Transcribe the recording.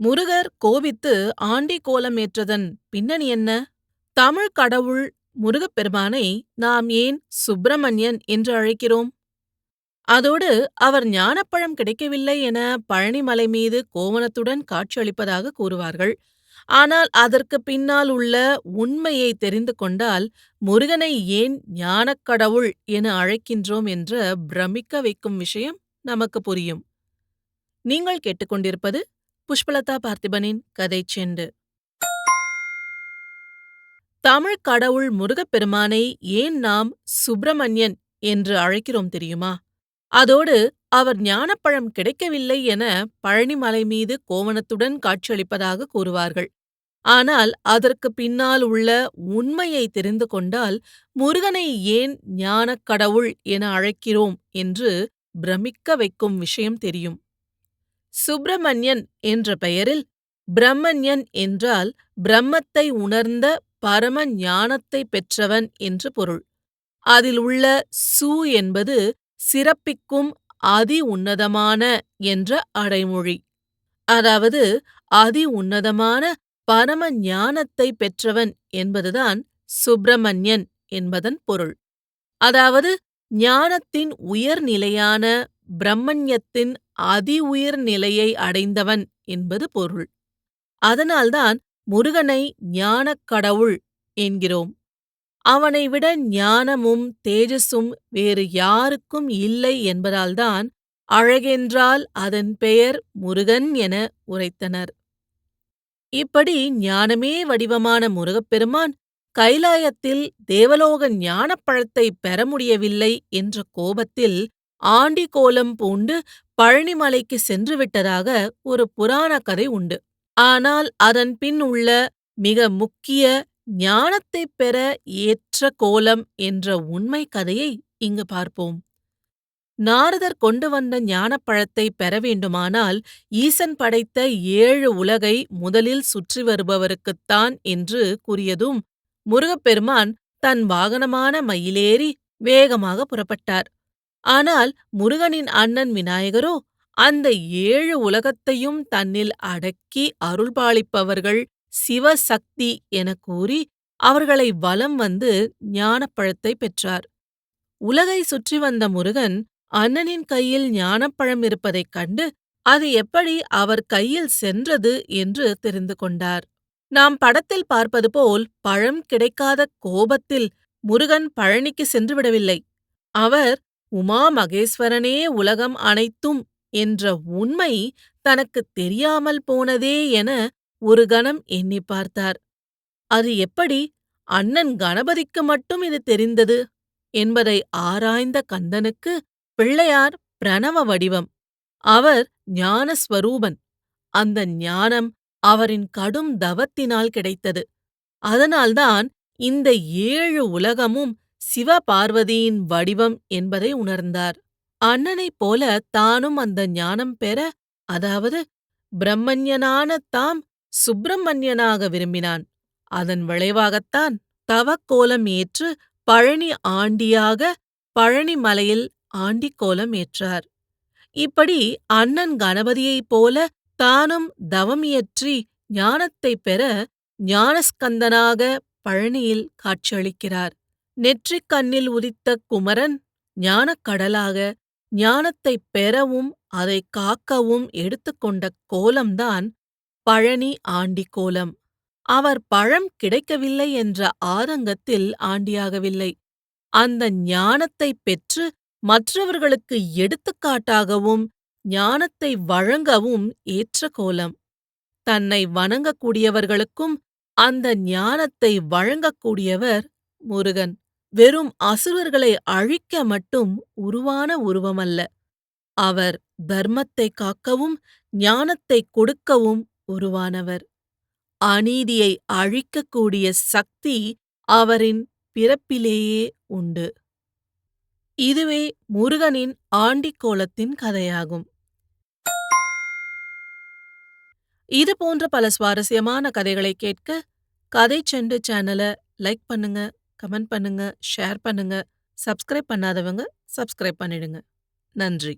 முருகர் கோபித்து ஆண்டி கோலமேற்றதன் பின்னணி என்ன? தமிழ் கடவுள் முருகப்பெருமானை நாம் ஏன் சுப்பிரமணியன் என்று அழைக்கிறோம்? அதோடு அவர் ஞானப்பழம் கிடைக்கவில்லை என பழனிமலை மீது கோவணத்துடன் காட்சியளிப்பதாக கூறுவார்கள். ஆனால் அதற்கு பின்னால் உள்ள உண்மையை தெரிந்து கொண்டால் முருகனை ஏன் ஞானக்கடவுள் என அழைக்கின்றோம் என்ற பிரமிக்க வைக்கும் விஷயம் நமக்கு புரியும். நீங்கள் கேட்டுக்கொண்டிருப்பது புஷ்பலதா பார்த்திபனின் கதை செண்டு. தமிழ் கடவுள் முருகப்பெருமானை ஏன் நாம் சுப்பிரமணியன் என்று அழைக்கிறோம் தெரியுமா? அதோடு அவர் ஞானப்பழம் கிடைக்கவில்லை என பழனிமலை மீது கோவணத்துடன் காட்சியளிப்பதாக கூறுவார்கள். ஆனால் அதற்கு பின்னால் உள்ள உண்மையை தெரிந்து கொண்டால் முருகனை ஏன் ஞானக் கடவுள் என அழைக்கிறோம் என்று பிரமிக்க வைக்கும் விஷயம் தெரியும். சுப்பிரமணியன் என்ற பெயரில் பிரம்மண்யன் என்றால் பிரம்மத்தை உணர்ந்த பரம ஞானத்தை பெற்றவன் என்று பொருள். அதில் உள்ள சு என்பது சிறப்பிக்கும் அதி உன்னதமான என்ற அடைமொழி. அதாவது அதி உன்னதமான பரம ஞானத்தை பெற்றவன் என்பதுதான் சுப்பிரமணியன் என்பதன் பொருள். அதாவது ஞானத்தின் உயர்நிலையான பிரம்மண்யத்தின் அதி உயர் நிலையை அடைந்தவன் என்பது பொருள். அதனால்தான் முருகனை ஞானக் கடவுள் என்கிறோம். அவனை விட ஞானமும் தேஜஸும் வேறு யாருக்கும் இல்லை என்பதால்தான் அழகென்றால் அதன் பெயர் முருகன் என உரைத்தனர். இப்படி ஞானமே வடிவமான முருகப்பெருமான் கைலாயத்தில் தேவலோக ஞானப்பழத்தை பெற முடியவில்லை என்ற கோபத்தில் ஆண்டி கோலம் பூண்டு பழனிமலைக்கு சென்றுவிட்டதாக ஒரு புராண கதை உண்டு. ஆனால் அதன் பின் உள்ள மிக முக்கிய ஞானத்தைப் பெற ஏற்ற கோலம் என்ற உண்மை கதையை இங்கு பார்ப்போம். நாரதர் கொண்டு வந்த ஞானப்பழத்தை பெற வேண்டுமானால் ஈசன் படைத்த ஏழு உலகை முதலில் சுற்றி வருபவருக்குத்தான் என்று கூறியதும் முருகப்பெருமான் தன் வாகனமான மயிலேறி வேகமாக புறப்பட்டார். ஆனால் முருகனின் அண்ணன் விநாயகரோ அந்த ஏழு உலகத்தையும் தன்னில் அடக்கி அருள்பாலிப்பவர்கள் சிவசக்தி என கூறி அவர்களை வலம் வந்து ஞானப்பழத்தை பெற்றார். உலகை சுற்றி வந்த முருகன் அண்ணனின் கையில் ஞானப்பழம் இருப்பதைக் கண்டு அது எப்படி அவர் கையில் சென்றது என்று தெரிந்து கொண்டார். நாம் படத்தில் பார்ப்பது போல் பழம் கிடைக்காத கோபத்தில் முருகன் பழனிக்கு சென்றுவிடவில்லை அவர் உமா மகேஸ்வரனே உலகம் அனைத்தும் என்ற உண்மை தனக்குத் தெரியாமல் போனதே என ஒரு கணம் எண்ணி பார்த்தார். அது எப்படி அண்ணன் கணபதிக்கு மட்டும் இது தெரிந்தது என்பதை ஆராய்ந்த கந்தனுக்கு பிள்ளையார் பிரணவ வடிவம். அவர் ஞானஸ்வரூபன். அந்த ஞானம் அவரின் கடும் தவத்தினால் கிடைத்தது. அதனால்தான் இந்த ஏழு உலகமும் சிவபார்வதியின் வடிவம் என்பதை உணர்ந்தார். அண்ணனைப் போல தானும் அந்த ஞானம் பெற அதாவது பிரம்மண்யனான தாம் சுப்பிரமணியனாக விரும்பினான். அதன் விளைவாகத்தான் தவக்கோலம் ஏற்று பழனி ஆண்டியாக பழனி மலையில் ஆண்டிக்கோலம் ஏற்றார். இப்படி அண்ணன் கணபதியைப் போல தானும் தவமியற்றி ஞானத்தைப் பெற ஞானஸ்கந்தனாக பழனியில் காட்சியளிக்கிறார். நெற்றிக் கண்ணில் உதித்த குமரன் ஞானக் கடலாக ஞானத்தைப் பெறவும் அதை காக்கவும் எடுத்துக்கொண்ட கோலம்தான் பழனி ஆண்டி கோலம். அவர் பழம் கிடைக்கவில்லை என்ற ஆதங்கத்தில் ஆண்டியாகவில்லை. அந்த ஞானத்தைப் பெற்று மற்றவர்களுக்கு எடுத்துக்காட்டாகவும் ஞானத்தை வழங்கவும் ஏற்ற கோலம். தன்னை வணங்கக்கூடியவர்களுக்கும் அந்த ஞானத்தை வழங்கக்கூடியவர் முருகன். வெறும் அசுரர்களை அழிக்க மட்டும் உருவான உருவமல்ல. அவர் தர்மத்தை காக்கவும் ஞானத்தை கொடுக்கவும் உருவானவர். அநீதியை அழிக்கக்கூடிய சக்தி அவரின் பிறப்பிலேயே உண்டு. இதுவே முருகனின் ஆண்டிக்கோலத்தின் கதையாகும். இது போன்ற பல சுவாரஸ்யமான கதைகளை கேட்க கதை செண்டு சேனலை லைக் பண்ணுங்க. கமெண்ட் பண்ணுங்க ஷேர் பண்ணுங்க சப்ஸ்கிரைப் பண்ணாதவங்க சப்ஸ்கிரைப் பண்ணிடுங்க. நன்றி.